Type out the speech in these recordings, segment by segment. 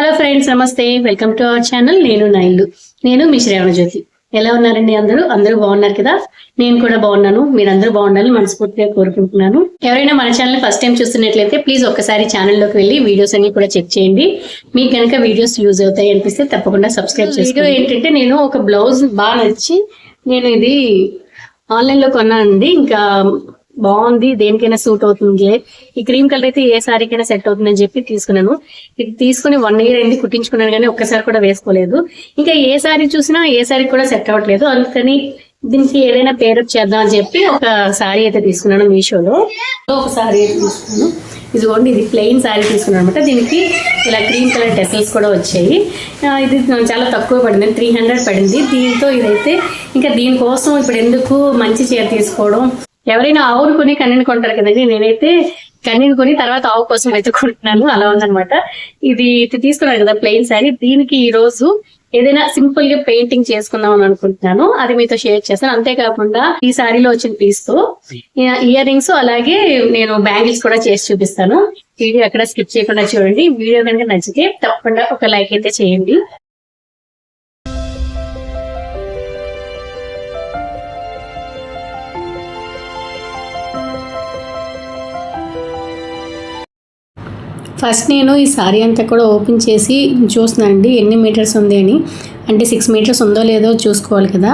Hello friends నమస్తే. Welcome to our channel నేను నైలు. నేను మీ శ్రేవణ జ్యోతి ఎలా ఉన్నారండి అందరూ? అందరూ బాగున్నారు కదా? నేను కూడా బాగున్నాను. మీరందరూ బాగుండాలని మనస్ఫూర్తిగా కోరుకుంటున్నాను. ఎవరైనా మన ఛానల్ ఫస్ట్ టైం చూస్తున్నట్లయితే ప్లీజ్ ఒక్కసారి ఛానల్లోకి వెళ్ళి వీడియోస్ అన్ని కూడా చెక్ చేయండి. మీకు కనుక వీడియోస్ యూజ్ అవుతాయి అనిపిస్తే తప్పకుండా సబ్స్క్రైబ్ చేసి వీడియో ఏంటంటే నేను ఒక బ్లౌజ్ బాగా నచ్చి నేను ఇది ఆన్లైన్లో కొన్నానండి. ఇంకా బాగుంది దేనికైనా సూట్ అవుతుంది. ఈ క్రీమ్ కలర్ అయితే ఏ సారీకైనా సెట్ అవుతుందని చెప్పి తీసుకున్నాను. ఇది తీసుకుని వన్ ఇయర్ అయింది కుట్టించుకున్నాను కానీ ఒక్కసారి కూడా వేసుకోలేదు. ఇంకా ఏ సారీ చూసినా ఏ సారీ కూడా సెట్ అవ్వట్లేదు. అందుకని దీనికి ఏదైనా పేరప్ చేద్దాం అని చెప్పి ఒక సారీ అయితే తీసుకున్నాను మీషోలో. ఒక సారీ అయితే తీసుకున్నాను. ఓన్లీ ఇది ప్లెయిన్ సారీ తీసుకున్నాను అనమాట. దీనికి ఇలా క్రీమ్ కలర్ టెసల్స్ కూడా వచ్చాయి. ఇది చాలా తక్కువ పడింది త్రీ హండ్రెడ్ పడింది. దీంతో ఇదైతే ఇంకా దీనికోసం ఇప్పుడు ఎందుకు మంచి చీర తీసుకోవడం? ఎవరైనా ఆవును కొని కన్నీని కొంటారు కదండి. నేనైతే కన్నీని కొని తర్వాత ఆవు కోసం వెతుకుంటున్నాను అలా ఉందన్నమాట. ఇది ఇది తీసుకున్నాను కదా ప్లెయిన్ శారీ. దీనికి ఈ రోజు ఏదైనా సింపుల్గా పెయింటింగ్ చేసుకుందాం అని అనుకుంటున్నాను. అది మీతో షేర్ చేస్తాను. అంతేకాకుండా ఈ శారీలో వచ్చిన పీస్తో ఇయర్ రింగ్స్ అలాగే నేను బ్యాంగిల్స్ కూడా చేసి చూపిస్తాను. వీడియో ఎక్కడ స్కిప్ చేయకుండా చూడండి. వీడియో కనుక నచ్చితే తప్పకుండా ఒక లైక్ అయితే చేయండి. ఫస్ట్ నేను ఈ సారీ అంతా కూడా ఓపెన్ చేసి చూస్తున్నానండి ఎన్ని మీటర్స్ ఉంది అని. అంటే సిక్స్ మీటర్స్ ఉందో లేదో చూసుకోవాలి కదా.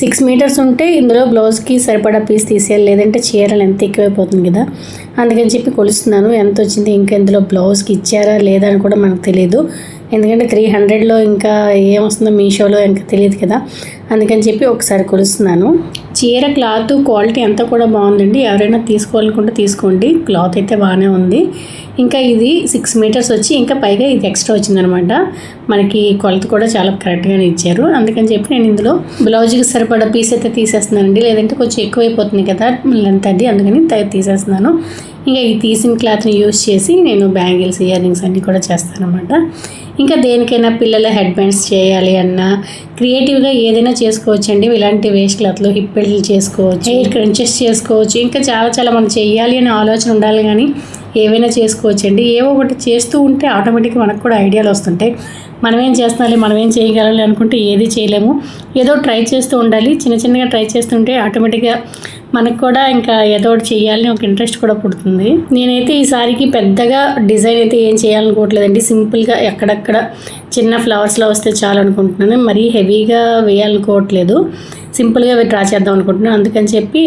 సిక్స్ మీటర్స్ ఉంటే ఇందులో బ్లౌజ్కి సరిపడా పీస్ తీసేయాలి లేదంటే చీరలు ఎంత ఎక్కువైపోతుంది కదా. అందుకని చెప్పి కొలుస్తున్నాను. ఎంత వచ్చింది ఇంకా ఇందులో బ్లౌజ్కి ఇచ్చారా లేదా అని కూడా మనకు తెలియదు ఎందుకంటే త్రీ హండ్రెడ్లో ఇంకా ఏమొస్తుందో మీషోలో ఇంకా తెలియదు కదా. అందుకని చెప్పి ఒకసారి కొలుస్తున్నాను. చీర క్లాత్ క్వాలిటీ అంతా కూడా బాగుందండి. ఎవరైనా తీసుకోవాలనుకుంటే తీసుకోండి. క్లాత్ అయితే బాగానే ఉంది. ఇంకా ఇది సిక్స్ మీటర్స్ వచ్చి ఇంకా పైగా ఇది ఎక్స్ట్రా వచ్చిందనమాట. మనకి కొలత కూడా చాలా కరెక్ట్గానే ఇచ్చారు. అందుకని చెప్పి నేను ఇందులో బ్లౌజ్కి సరిపడా పీస్ అయితే తీసేస్తున్నానండి. లేదంటే కొంచెం ఎక్కువైపోతుంది కదా లెంత్ అది. అందుకని తీసేస్తున్నాను. ఇంకా ఈ తీసిన క్లాత్ని యూజ్ చేసి నేను బ్యాంగిల్స్ ఇయర్ రింగ్స్ అన్నీ కూడా చేస్తాను అనమాట ఇంకా దేనికైనా పిల్లల హెడ్ బ్యాండ్స్ చేయాలి అన్నా క్రియేటివ్గా ఏదైనా చేసుకోవచ్చు అండి ఇలాంటి వేస్ట్ క్లాత్లో హిప్ బెల్ట్లు చేసుకోవచ్చు. హెయిర్ క్రంచెస్ చేసుకోవచ్చు. ఇంకా చాలా చాలా మనం చేయాలి అనే ఆలోచన ఉండాలి కానీ ఏవైనా చేసుకోవచ్చండి. ఏవో ఒకటి చేస్తూ ఉంటే ఆటోమేటిక్గా మనకు కూడా ఐడియాలు వస్తుంటాయి. మనం ఏం చేస్తున్నాలి మనం ఏం చేయగలాలి అనుకుంటే ఏది చేయలేము. ఏదో ట్రై చేస్తూ ఉండాలి. చిన్న చిన్నగా ట్రై చేస్తుంటే ఆటోమేటిక్గా మనకు కూడా ఇంకా ఏదో ఒకటి చేయాలని ఒక ఇంట్రెస్ట్ కూడా పుడుతుంది. నేనైతే ఈసారికి పెద్దగా డిజైన్ అయితే ఏం చేయాలనుకోవట్లేదండి. సింపుల్గా ఎక్కడక్కడ చిన్న ఫ్లవర్స్లో వస్తే చాలు అనుకుంటున్నాను. మరీ హెవీగా వేయాలనుకోవట్లేదు. సింపుల్గా డ్రా చేద్దాం అనుకుంటున్నాను. అందుకని చెప్పి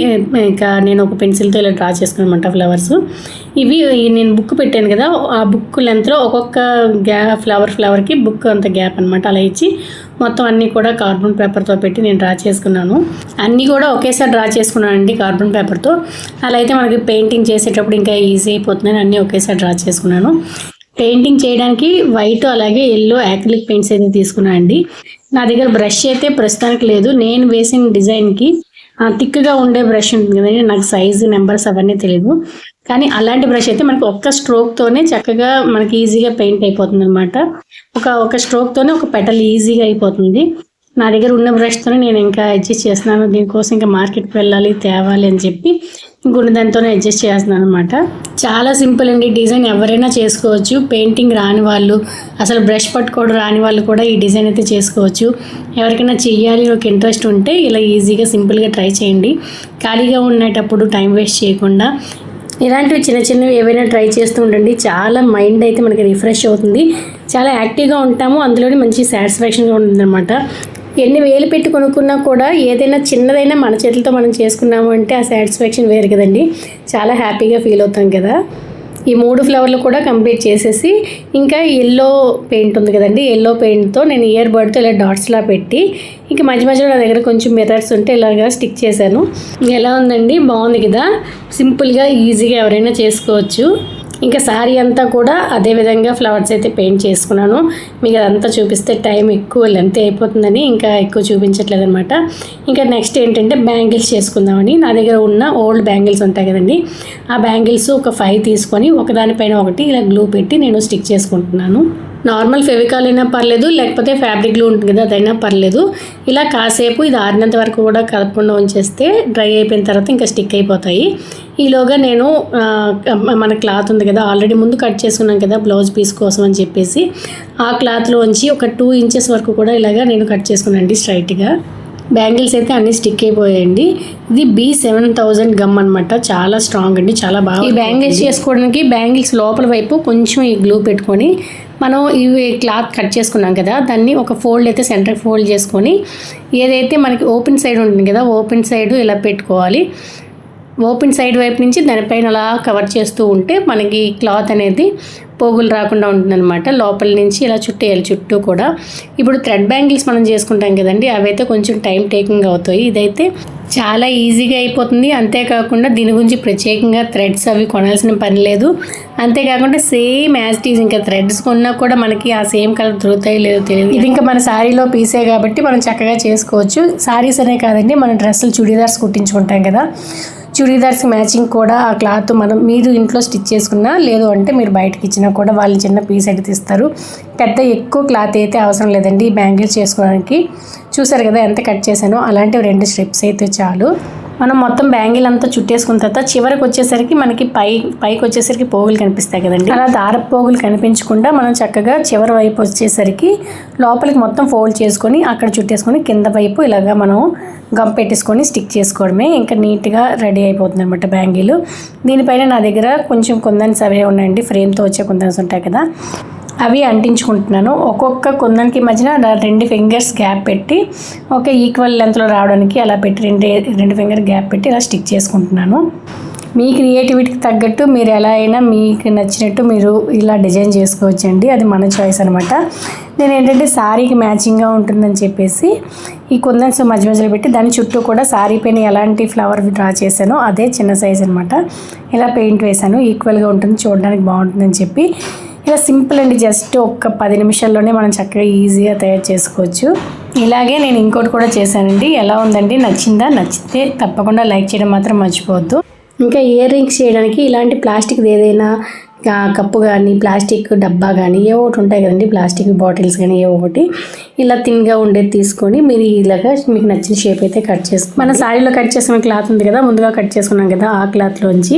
ఇంకా నేను ఒక పెన్సిల్తో ఇలా డ్రా చేసుకున్నమాట ఫ్లవర్స్. ఇవి నేను బుక్ పెట్టాను కదా ఆ బుక్ లెంత్లో ఒక్కొక్క గ్యా ఫ్లవర్ ఫ్లవర్కి బుక్ అంత గ్యాప్ అనమాట అలా ఇచ్చి మొత్తం అన్నీ కూడా కార్బన్ పేపర్తో పెట్టి నేను డ్రా చేసుకున్నాను. అన్నీ కూడా ఒకేసారి డ్రా చేసుకున్నానండి కార్బన్ పేపర్తో. అలా అయితే మనకి పెయింటింగ్ చేసేటప్పుడు ఇంకా ఈజీ అయిపోతుందని అన్నీ ఒకేసారి డ్రా చేసుకున్నాను. పెయింటింగ్ చేయడానికి వైట్ అలాగే ఎల్లో యాక్రిలిక్ పెయింట్స్ అయితే తీసుకున్నాను అండి. నా దగ్గర బ్రష్ అయితే ప్రస్తుతానికి లేదు. నేను వేసిన డిజైన్కి థిక్గా ఉండే బ్రష్ ఉంటుంది కదండి. నాకు సైజు నెంబర్స్ అవన్నీ తెలియదు కానీ అలాంటి బ్రష్ అయితే మనకి ఒక్క స్ట్రోక్తోనే చక్కగా మనకి ఈజీగా పెయింట్ అయిపోతుంది అనమాట ఒక ఒక స్ట్రోక్తోనే ఒక పెటల్ ఈజీగా అయిపోతుంది. నా దగ్గర ఉన్న బ్రష్తోనే నేను ఇంకా అడ్జస్ట్ చేస్తున్నాను. దీనికోసం ఇంకా మార్కెట్కి వెళ్ళాలి తేవాలి అని చెప్పి ఇంకొన్ని దానితోనే అడ్జస్ట్ చేస్తున్నాను అనమాట చాలా సింపుల్ అండి. డిజైన్ ఎవరైనా చేసుకోవచ్చు. పెయింటింగ్ రాని వాళ్ళు అసలు బ్రష్ పట్టుకోవడం రాని వాళ్ళు కూడా ఈ డిజైన్ అయితే చేసుకోవచ్చు. ఎవరికైనా చెయ్యాలి ఒక ఇంట్రెస్ట్ ఉంటే ఇలా ఈజీగా సింపుల్గా ట్రై చేయండి. ఖాళీగా ఉండేటప్పుడు టైం వేస్ట్ చేయకుండా. ఇలాంటివి చిన్న చిన్నవి ఏవైనా ట్రై చేస్తూ ఉండండి. చాలా మైండ్ అయితే మనకి రిఫ్రెష్ అవుతుంది. చాలా యాక్టివ్గా ఉంటాము. అందులోనే మంచి సాటిస్ఫాక్షన్గా ఉంటుంది అనమాట ఎన్ని వేలు పెట్టి కొనుక్కున్నా కూడా ఏదైనా చిన్నదైనా మన చేతులతో మనం చేసుకున్నాము అంటే ఆ సాటిస్ఫాక్షన్ వేరు కదండి. చాలా హ్యాపీగా ఫీల్ అవుతాం కదా. ఈ మూడు ఫ్లవర్లు కూడా కంప్లీట్ చేసేసి ఇంకా ఎల్లో పెయింట్ ఉంది కదండి. ఎల్లో పెయింట్తో నేను ఇయర్ బర్డ్తో ఇలా డాట్స్లా పెట్టి ఇంకా మధ్య మధ్యలో నా దగ్గర కొంచెం మిర్రర్స్ ఉంటే ఇలాగా స్టిక్ చేశాను. ఎలా ఉందండి? బాగుంది కదా. సింపుల్గా ఈజీగా ఎవరైనా చేసుకోవచ్చు. ఇంకా శారీ అంతా కూడా అదే విధంగా ఫ్లవర్స్ అయితే పెయింట్ చేసుకున్నాను. మీకు అదంతా చూపిస్తే టైం ఎక్కువ లెంత్ అయిపోతుందని ఇంకా ఎక్కువ చూపించట్లేదు అనమాట ఇంకా నెక్స్ట్ ఏంటంటే బ్యాంగిల్స్ చేసుకుందామని. నా దగ్గర ఉన్న ఓల్డ్ బ్యాంగిల్స్ ఉంటాయి కదండి. ఆ బ్యాంగిల్స్ ఒక ఫైవ్ తీసుకొని ఒకదానిపైన ఒకటి ఇలా గ్లూ పెట్టి నేను స్టిక్ చేసుకుంటున్నాను. నార్మల్ ఫెవికాల్ అయినా పర్లేదు లేకపోతే ఫ్యాబ్రిక్ గ్లూ ఉంటుంది కదా అదైనా పర్లేదు. ఇలా కాసేపు ఇది ఆరినంత వరకు కూడా కలపకుండా ఉంచేస్తే డ్రై అయిపోయిన తర్వాత ఇంకా స్టిక్ అయిపోతాయి. ఈలోగా నేను మన క్లాత్ ఉంది కదా ఆల్రెడీ ముందు కట్ చేసుకున్నాం కదా బ్లౌజ్ పీస్ కోసం అని చెప్పేసి ఆ క్లాత్లోంచి ఒక టూ ఇంచెస్ వరకు కూడా ఇలాగా నేను కట్ చేసుకున్నానండి స్ట్రైట్గా. బ్యాంగిల్స్ అయితే అన్ని స్టిక్ అయిపోయాయండి. ఇది బి సెవెన్ థౌజండ్ గమ్ అనమాట చాలా స్ట్రాంగ్ అండి చాలా బాగా ఈ బ్యాంగిల్స్ చేసుకోవడానికి బ్యాంగిల్స్ లోపల వైపు కొంచెం ఈ గ్లూ పెట్టుకొని మనం ఇవి క్లాత్ కట్ చేసుకున్నాం కదా దాన్ని ఒక ఫోల్డ్ అయితే సెంటర్ ఫోల్డ్ చేసుకొని ఏదైతే మనకి ఓపెన్ సైడ్ ఉంటుంది కదా ఓపెన్ సైడ్ ఇలా పెట్టుకోవాలి. ఓపెన్ సైడ్ వైపు నుంచి దానిపైన అలా కవర్ చేస్తూ ఉంటే మనకి క్లాత్ అనేది పోగులు రాకుండా ఉంటుందన్నమాట. లోపల నుంచి ఇలా చుట్టేయాలి చుట్టూ కూడా. ఇప్పుడు థ్రెడ్ బ్యాంగిల్స్ మనం చేసుకుంటాం కదండి అవైతే కొంచెం టైం టేకింగ్ అవుతాయి. ఇదైతే చాలా ఈజీగా అయిపోతుంది. అంతేకాకుండా దీని గురించి ప్రత్యేకంగా థ్రెడ్స్ అవి కొనాల్సిన పని లేదు. అంతేకాకుండా సేమ్ యాజ్ టీజ్ ఈజ్ ఇంకా థ్రెడ్స్ కొన్నా కూడా మనకి ఆ సేమ్ కలర్ దొరుకుతాయి లేదో తెలియదు. ఇది ఇంకా మన శారీలో పీసే కాబట్టి మనం చక్కగా చేసుకోవచ్చు. శారీస్ అనే కాదండి మన డ్రెస్సులు చుడీదార్స్ కుట్టించుకుంటాం కదా. చుడీదార్స్ మ్యాచింగ్ కూడా ఆ క్లాత్ మనం మీరు ఇంట్లో స్టిచ్ చేసుకున్నా లేదు అంటే మీరు బయటకి ఇచ్చినా కూడా వాళ్ళు చిన్న పీస్ అయితే ఇస్తారు. పెద్ద ఎక్కువ క్లాత్ అయితే అవసరం లేదండి. ఈ బ్యాంగిల్స్ చేసుకోవడానికి చూసారు కదా ఎంత కట్ చేశానో? అలాంటివి రెండు స్ట్రిప్స్ అయితే చాలు. మనం మొత్తం బ్యాంగిల్ అంతా చుట్టేసుకున్న తర్వాత చివరికి వచ్చేసరికి మనకి పై పైకి వచ్చేసరికి పోగులు కనిపిస్తాయి కదండి. అలా దారపు పోగులు కనిపించకుండా మనం చక్కగా చివరి వైపు వచ్చేసరికి లోపలికి మొత్తం ఫోల్డ్ చేసుకొని అక్కడ చుట్టేసుకొని కింద వైపు ఇలాగా మనం గమ్ పెట్టేసుకొని స్టిక్ చేసుకోవడమే ఇంకా నీట్గా రెడీ అయిపోతుంది అనమాట బ్యాంగిల్. దీనిపైన నా దగ్గర కొంచెం కుందన్స్ అవే ఉన్నాయండి. ఫ్రేమ్తో వచ్చే కుందన్స్ ఉంటాయి కదా. అవి అంటించుకుంటున్నాను. ఒక్కొక్క కుందన్కి మధ్యన రెండు ఫింగర్స్ గ్యాప్ పెట్టి ఒక ఈక్వల్ లెంత్లో రావడానికి అలా పెట్టి రెండు రెండు ఫింగర్ గ్యాప్ పెట్టి అలా స్టిక్ చేసుకుంటున్నాను. మీ క్రియేటివిటీకి తగ్గట్టు మీరు ఎలా అయినా మీకు నచ్చినట్టు మీరు ఇలా డిజైన్ చేసుకోవచ్చండి. అది మన చాయిస్ అనమాట నేను ఏంటంటే శారీకి మ్యాచింగ్గా ఉంటుందని చెప్పేసి ఈ కుందన్స్ మధ్య మధ్యలో పెట్టి దాని చుట్టూ కూడా శారీ పైన ఎలాంటి ఫ్లవర్ డ్రా చేశానో అదే చిన్న సైజ్ అనమాట ఇలా పెయింట్ వేశాను. ఈక్వల్గా ఉంటుంది. చూడడానికి బాగుంటుందని చెప్పి ఇలా సింపుల్ అండి జస్ట్ ఒక్క పది నిమిషాల్లోనే మనం చక్కగా ఈజీగా తయారు చేసుకోవచ్చు. ఇలాగే నేను ఇంకోటి కూడా చేశానండి. ఎలా ఉందండి? నచ్చిందా? నచ్చితే తప్పకుండా లైక్ చేయడం మాత్రం మర్చిపోవద్దు. ఇంకా ఇయర్ రింగ్స్ చేయడానికి ఇలాంటి ప్లాస్టిక్ ఏదైనా కప్పు కానీ ప్లాస్టిక్ డబ్బా కానీ ఏ ఒకటి ఉంటాయి కదండి ప్లాస్టిక్ బాటిల్స్ కానీ ఏ ఒకటి. ఇలా థిన్గా ఉండేది తీసుకొని మీరు ఇలాగా మీకు నచ్చిన షేప్ అయితే కట్ చేసుకుని మన శారీలో కట్ చేసుకున్న క్లాత్ ఉంది కదా ముందుగా కట్ చేసుకున్నాం కదా ఆ క్లాత్లోంచి.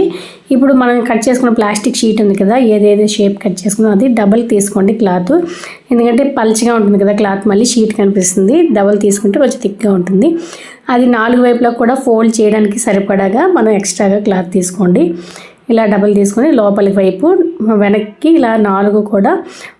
ఇప్పుడు మనం కట్ చేసుకున్న ప్లాస్టిక్ షీట్ ఉంది కదా ఏదేదో షేప్ కట్ చేసుకున్నాం అది డబల్ తీసుకోండి క్లాత్. ఎందుకంటే పల్చగా ఉంటుంది కదా క్లాత్ మళ్ళీ షీట్ కనిపిస్తుంది. డబల్ తీసుకుంటే కొంచెం థిక్గా ఉంటుంది. అది నాలుగు వైపులా కూడా ఫోల్డ్ చేయడానికి సరిపడాగా మనం ఎక్స్ట్రాగా క్లాత్ తీసుకోండి. ఇలా డబల్ తీసుకొని లోపలి వైపు వెనక్కి ఇలా నాలుగు కూడా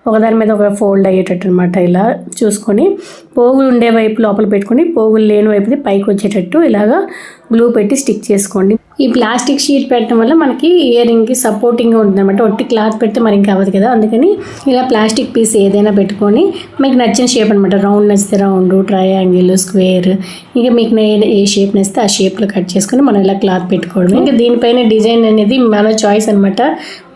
ఒకదాని మీద ఒక ఫోల్డ్ అయ్యేటట్టు అనమాట ఇలా చూసుకొని. పోగులు ఉండే వైపు లోపల పెట్టుకొని పోగులు లేని వైపుది పైకి వచ్చేటట్టు ఇలాగా గ్లూ పెట్టి స్టిక్ చేసుకోండి. ఈ ప్లాస్టిక్ షీట్ పెట్టడం వల్ల మనకి ఇయర్ రింగ్కి సపోర్టింగ్గా ఉంటుంది అనమాట ఒట్టి క్లాత్ పెడితే మరి ఇంకా అవ్వదు కదా. అందుకని ఇలా ప్లాస్టిక్ పీస్ ఏదైనా పెట్టుకొని మీకు నచ్చిన షేప్ అనమాట రౌండ్ నచ్చితే రౌండ్ ట్రయాంగిల్ స్క్వేర్. ఇంకా మీకు ఏ- ఏ షేప్ నచ్చితే ఆ షేప్లో కట్ చేసుకొని మనం ఇలా క్లాత్ పెట్టుకోవడం ఇంకా దీనిపైన డిజైన్ అనేది మన చాయిస్ అనమాట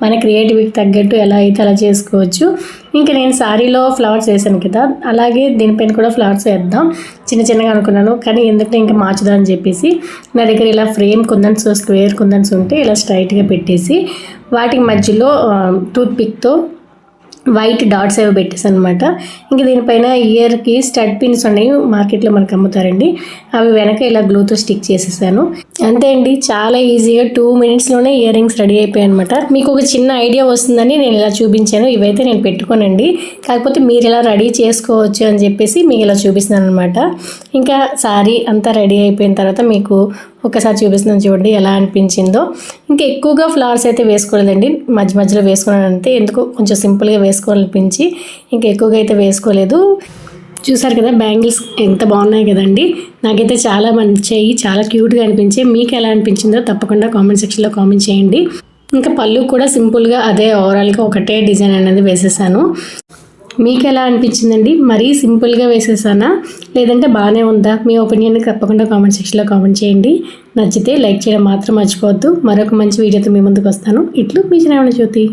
మన క్రియేటివిటీ తగ్గట్టు ఎలా అయితే అలా చేసుకోవచ్చు. ఇంకా నేను శారీలో ఫ్లవర్స్ వేసాను కదా అలాగే దీనిపైన కూడా ఫ్లవర్స్ వేద్దాం. చిన్న చిన్నగా అనుకున్నాను కానీ ఎందుకంటే ఇంకా మార్చుదాం అని చెప్పేసి నా దగ్గర ఇలా ఫ్రేమ్ కుందన్స్ స్క్వేర్ కుందన్స్ ఉంటే ఇలా స్ట్రైట్గా పెట్టేసి వాటి మధ్యలో టూత్ పిక్తో వైట్ డాట్స్ అవి పెట్టేసాను అనమాట ఇంకా దీనిపైన ఇయర్కి స్టడ్ పిన్స్ ఉన్నాయి మార్కెట్లో మనకు అమ్ముతారండి. అవి వెనక ఇలా గ్లూతో స్టిక్ చేసేసాను. అంతే అండి చాలా ఈజీగా టూ మినిట్స్లోనే ఇయర్ రింగ్స్ రెడీ అయిపోయాయి అనమాట మీకు ఒక చిన్న ఐడియా వస్తుందని నేను ఇలా చూపించాను. ఇవైతే నేను పెట్టుకోనండి. కాకపోతే మీరు ఇలా రెడీ చేసుకోవచ్చు అని చెప్పేసి మీకు ఇలా చూపిస్తున్నాను అనమాట ఇంకా సారీ అంతా రెడీ అయిపోయిన తర్వాత మీకు ఒకసారి చూపిస్తున్నాను చూడండి ఎలా అనిపించిందో. ఇంకా ఎక్కువగా ఫ్లవర్స్ అయితే వేసుకోలేదండి. మధ్య మధ్యలో వేసుకున్నాను అంతే ఎందుకో కొంచెం సింపుల్గా వేసుకోవాలనిపించి ఇంకా ఎక్కువగా అయితే వేసుకోలేదు. చూసారు కదా బ్యాంగిల్స్ ఎంత బాగున్నాయి కదండి. నాకైతే చాలా మంచివి చాలా క్యూట్గా అనిపించాయి. మీకు ఎలా అనిపించిందో తప్పకుండా కామెంట్ సెక్షన్లో కామెంట్ చేయండి. ఇంకా పళ్ళు కూడా సింపుల్గా అదే ఓవరాల్గా ఒకటే డిజైన్ అనేది వేసేసాను. మీకు ఎలా అనిపించిందండి? మరీ సింపుల్గా వేసేసానా? లేదంటే బాగానే ఉందా? మీ ఒపీనియన్ తప్పకుండా కామెంట్ సెక్షన్లో కామెంట్ చేయండి. నచ్చితే లైక్ చేయడం మాత్రం మర్చిపోవద్దు. మరొక మంచి వీడియోతో మీ ముందుకు వస్తాను. ఇట్లు మీ చిన్న జ్యోతి.